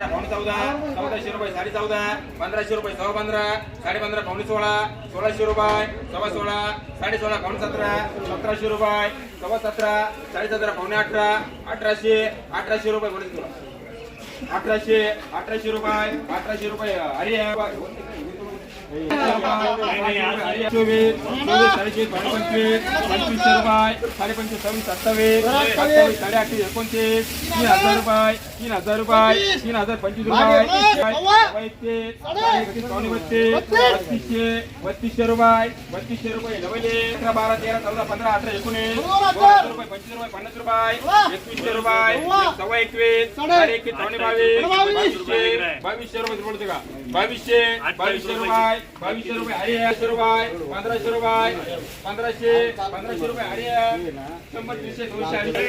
पावणे चौदा चौदाशे रुपये साडे चौदा पंधराशे रुपये सव्वा पंधरा साडे पंधरा पावणे सोळा सोळाशे रुपये सव्वा सोळा साडे सोळा पावणे सतरा सतराशे रुपये सव्वा सतरा साडे सतरा पावणे अठरा अठराशे अठराशे रुपये बोलत तुला अठराशे अठराशे रुपये अठराशे रुपये अरे चोवीस चोवीस साडेचोवीस पावणे पंचवीस पंचवीसशे रुपये साडे पंचवीस सव्वीस सत्तावीस सत्तावीस साडे आठशे एकोणतीस तीन हजार रुपये. तीन हजार रुपये तीन हजार पंचवीस रुपये बत्तीसशे बत्तीसशे रुपये बत्तीसशे रुपये डबले अकरा बारा तेरा चौदा पंधरा अठरा एकोणीस रुपये पंचवीस रुपये पन्नास रुपये एकवीसशे रुपये सव्वा एकवीस साडे एकवीस बावीस बावीसशे बावीसशे रुपये बोलते का बावीसशे बावीसशे रुपये बावीसशे रुपये हरियाशे रुपये पंधराशे रुपये पंधराशे पंधराशे रुपये हरिया शंभर तीनशे दोनशे अडीचशे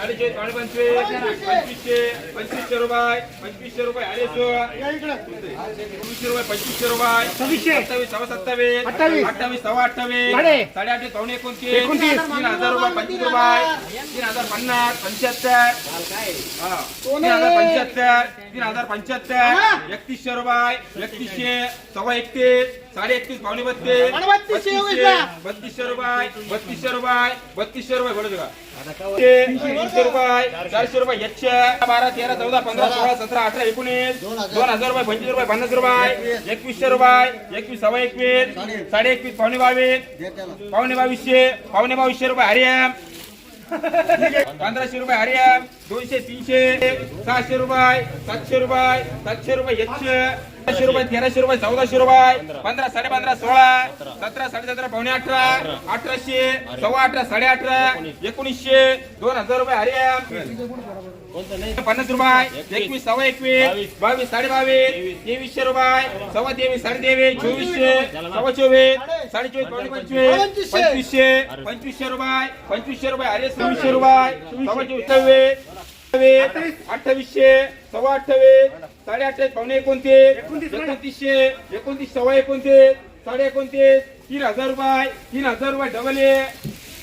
चोवीस साडे पंचवीस पंचवीसशे पंचवीसशे रुपये पंचवीसशे रुपये चोवीसशे रुपये पंचवीसशे रुपये सव्वीसशे. सत्तावीस सव्वा सत्तावीस अठ्ठावीस. अठ्ठावीस सव्वा अठ्ठावीस साडे. अठ्ठावीस पावणे एकोणतीस. तीन हजार रुपये पंचवीस रुपये तीन हजार पन्नास पंच्याहत्तर हा. तीन हजार पंच्याहत्तर तीन हजार पंच्याहत्तर एकतीसशे रुपये एकतीसशे सव्वा एकतीस साडे एकतीस पावणे बत्तीस बत्तीसशे बत्तीसशे बत्तीसशे रुपये बत्तीसशे रुपये बत्तीसशे रुपये बोलतो का तीनशे रुपये चारशे रुपये एकशे बारा तेरा चौदा पंधरा सोळा सतरा अठरा एकोणीस दोन हजार रुपये पंचवीस रुपये पन्नास रुपये एकवीसशे रुपये एकवीस सव्वा एकवीस साडे एकवीस पावणे बावीस पावणे बावीसशे पावणे बावीसशे रुपये हरियाम. पंधराशे रुपये हरियाम दोनशे तीनशे सहाशे रुपये सातशे रुपये सातशे रुपये एकशे पंधराशे रुपये तेराशे रुपये चौदाशे रुपये पंधरा साडे पंधरा सोळा सतरा साडे सतरा पावणे अठरा अठराशे सव्वा अठरा साडे अठरा एकोणीसशे दोन हजार रुपये हरियाम पन्नास रुपये एकवीस सव्वा एकवीस बावीस साडे बावीस तेवीसशे रुपये सव्वा तेवीस साडे तेवीस चोवीसशे सव्वा चोवीस. साडे चोवीस पावणे पंचवीस. पंचवीसशे. पंचवीसशे रुपये. पंचवीसशे रुपये. अरे सव्वीसशे रुपये. सव्वा चोवीस अठ्ठावीसशे. सव्वा अठ्ठावीस. साडे अठ्ठावीस पावणे एकोणतीस. एकोणतीसशे. एकोणतीस सव्वा एकोणतीस. साडे एकोणतीस. तीन हजार रुपये. तीन हजार रुपये डबल ए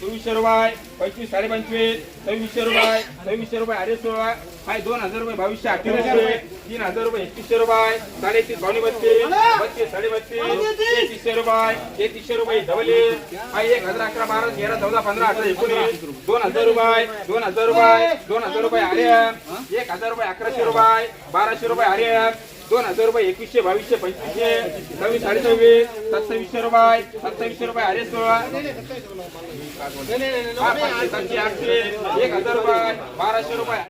चोवीसशे रुपये. पंचवीस साडे पंचवीस. सव्वीसशे रुपये. सव्वीसशे रुपये अरे सोळा. हाय दोन हजार रुपये बावीसशे अठ्ठावीसशे. तीन हजार रुपये एकतीसशे रुपये. साडे एकतीस पावणे बत्तीस. बत्तीस साडे बत्तीस. एकशे रुपये तेहतीसशे रुपये धवले एक हजार अकरा बारा तेरा चौदा पंधरा अठरा एकोणीस. दोन हजार रुपये दोन हजार रुपये दोन हजार रुपये आर्यम एक हजार रुपये अकराशे रुपये बाराशे रुपये आर्यम दोन हजार रुपये एकवीसशे बावीसशे पंचवीसशे सव्वीस साडे सव्वीस सत्तावीसशे रुपये सत्तावीसशे रुपये अरे सोळा. सातशे आठशे. एक हजार रुपये बाराशे रुपये